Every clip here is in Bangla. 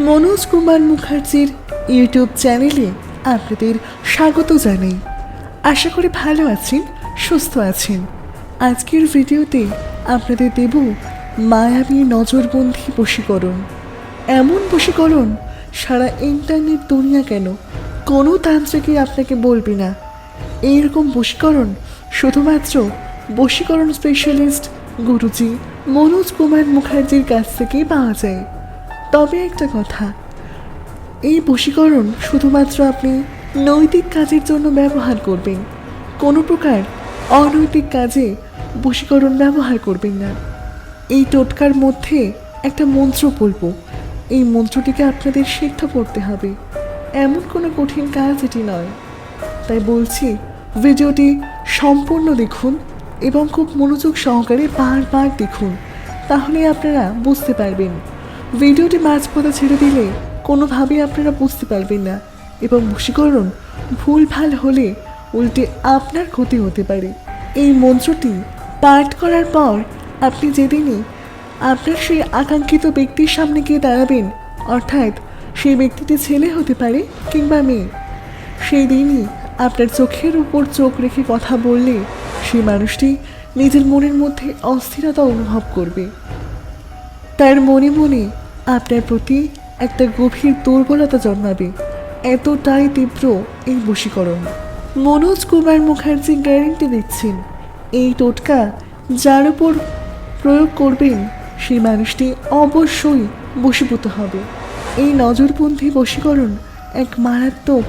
মনোজ কুমার মুখার্জির ইউটিউব চ্যানেলে আপনাদের স্বাগত জানাই। আশা করি ভালো আছেন, সুস্থ আছেন। আজকের ভিডিওতে আপনাদের দেব মায়াবী নজরবন্দি বশীকরণ। এমন বশীকরণ সারা ইন্টারনেট দুনিয়া কেন? কোনো তান্ত্রিকই আপনাকে বলবি না। এইরকম বশীকরণ শুধুমাত্র বশীকরণ স্পেশালিস্ট গুরুজি মনোজ কুমার মুখার্জির কাছ থেকেই পাওয়া যায়। তবে একটা কথা, এই বশীকরণ শুধুমাত্র আপনি নৈতিক কাজের জন্য ব্যবহার করবেন। কোনো প্রকার অনৈতিক কাজে বশীকরণ ব্যবহার করবেন না। এই টোটকার মধ্যে একটা মন্ত্র বলব এই মন্ত্রটিকে আপনাদের সিদ্ধ করতে হবে। এমন কোনো কঠিন কাজ এটি নয়। তাই বলছি, ভিডিওটি সম্পূর্ণ দেখুন এবং খুব মনোযোগ সহকারে বারবার দেখুন। তাহলে আপনারা বুঝতে পারবেন। ভিডিওটি মাঝপথে ছেড়ে দিলে কোনোভাবেই আপনারা বুঝতে পারবেন না এবং বশীকরণ ভুলভাল হলে উল্টে আপনার ক্ষতি হতে পারে। এই মন্ত্রটি পাঠ করার পর আপনি যেদিনই আপনার সেই আকাঙ্ক্ষিত ব্যক্তির সামনে গিয়ে দাঁড়াবেন, অর্থাৎ সেই ব্যক্তিটি ছেলে হতে পারে কিংবা মেয়ে সেই দিনই আপনার চোখের উপর চোখ রেখে কথা বললে সেই মানুষটি নিজের মনের মধ্যে অস্থিরতা অনুভব করবে। তার মনে মনে আপনার প্রতি একটা গভীর দুর্বলতা জন্মাবে। এতটাই তীব্র এই বশীকরণ। মনোজ কুমার মুখার্জি গ্যারেন্টি দিচ্ছেন, এই টোটকা যার উপর প্রয়োগ করবেন সেই মানুষটি অবশ্যই বশীভূত হবে। এই নজরপন্থী বশীকরণ এক মারাত্মক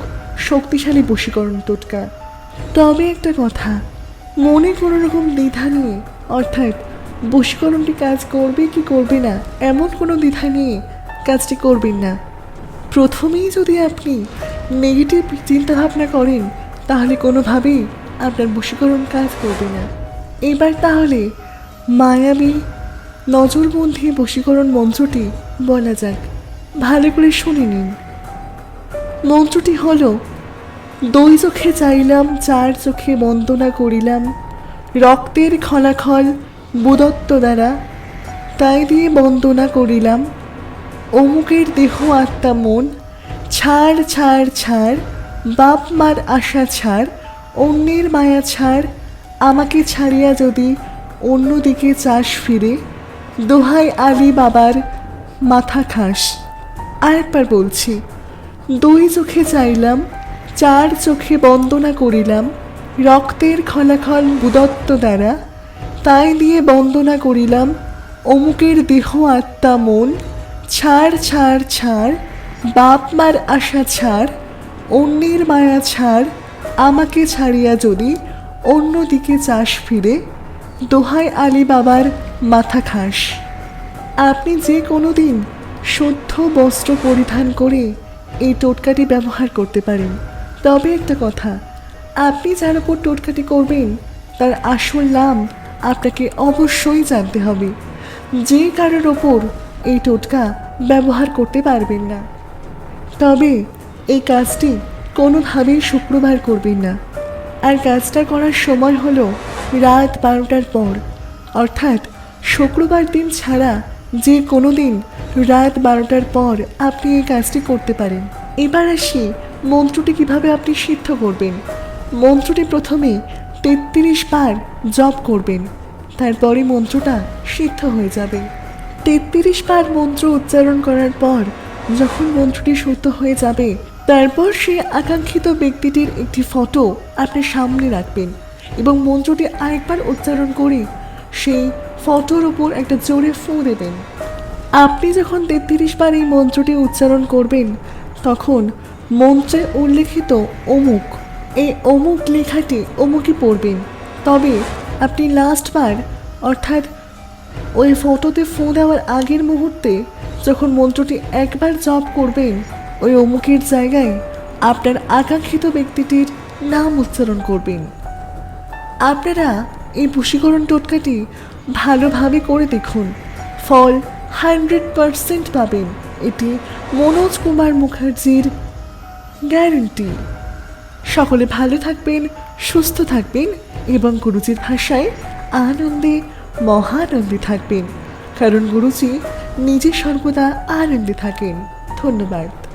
শক্তিশালী বশীকরণ টোটকা। তবে একটা কথা, মনে কোনো রকম দ্বিধা নিয়ে অর্থাৎ বশীকরণটি কাজ করবে কি করবে না? এমন কোনো দ্বিধা নিয়ে কাজটি করবেন না। প্রথমেই যদি আপনি নেগেটিভ চিন্তাভাবনা করেন, তাহলে কোনোভাবেই আপনার বশীকরণ কাজ করবে না। এবার তাহলে মায়াবী নজরবন্ধী বশীকরণ মন্ত্রটি বলা যাক। ভালো করে শুনে নিন। মন্ত্রটি হলো, দুই চোখে চাইলাম, চার চোখে বন্দনা করিলাম। রক্তের খলাখল বুদত্ত দ্বারা। তাই দিয়ে বন্দনা করিলাম। অমুকের দেহ আত্মা মন, ছাড় ছাড় ছাড়, বাপ মার আশা ছাড়, অন্যের মায়া ছাড়, আমাকে ছাড়িয়া যদি অন্যদিকে চাষ ফিরে, দোহাই আলী বাবার মাথা খাস। আরেকবার বলছি, দুই চোখে চাইলাম, চার চোখে বন্দনা করিলাম, রক্তের খলাখল বুদত্ত দ্বারা তাই দিয়ে বন্দনা করিলাম। অমুকের দেহ আত্মা মন, ছাড় ছাড় ছাড় বাপ মার আশা ছাড়, অন্যের মায়া ছাড়, আমাকে ছাড়িয়া যদি অন্যদিকে চাষ ফিরে, দোহাই আলী বাবার মাথা খাস। আপনি যে কোনো দিন শুদ্ধ বস্ত্র পরিধান করে এই টোটকাটি ব্যবহার করতে পারেন। তবে একটা কথা, আপনি যার উপর টোটকাটি করবেন, তার আসল নাম আপনাকে অবশ্যই জানতে হবে যে কারোর ওপর এই টোটকা ব্যবহার করতে পারবেন না। তবে এই কাজটি কোনোভাবেই শুক্রবার করবেন না। আর কাজটা করার সময় হলো রাত বারোটার পর। অর্থাৎ শুক্রবার দিন ছাড়া যে কোনো দিন রাত বারোটার পর আপনি এই কাজটি করতে পারেন। এবার আসি মন্ত্রটি কীভাবে আপনি সিদ্ধ করবেন। মন্ত্রটি প্রথমে তেত্রিশ বার জপ করবেন। তারপরে মন্ত্রটা সিদ্ধ হয়ে যাবে। তেত্রিশ বার মন্ত্র উচ্চারণ করার পর যখন মন্ত্রটি শুদ্ধ হয়ে যাবে, তারপর সে আকাঙ্ক্ষিত ব্যক্তিটির একটি ফটো আপনি সামনে রাখবেন এবং মন্ত্রটি আরেকবার উচ্চারণ করে সেই ফটোর ওপর একটা জোরে ফু দেবেন। আপনি যখন তেত্রিশ বার এই মন্ত্রটি উচ্চারণ করবেন, তখন মন্ত্রে উল্লেখিত অমুক এই অমুক লেখাটি অমুকই পড়বেন। তবে আপনি লাস্টবার অর্থাৎ ওই ফটোতে ফু দেওয়ার আগের মুহূর্তে যখন মন্ত্রটি একবার জপ করবেন, ওই অমুকের জায়গায় আপনার আকাঙ্ক্ষিত ব্যক্তিটির নাম উচ্চারণ করবেন। আপনারা এই বশীকরণ টোটকাটি ভালোভাবে করে দেখুন। ফল হান্ড্রেড পারসেন্ট পাবেন। এটি মনোজ কুমার মুখার্জির গ্যারেন্টি সকলে ভালো থাকবেন, সুস্থ থাকবেন এবং গুরুজির ভাষায় আনন্দে, মহানন্দে থাকবেন। কারণ গুরুজি নিজে সর্বদা আনন্দে থাকেন। ধন্যবাদ।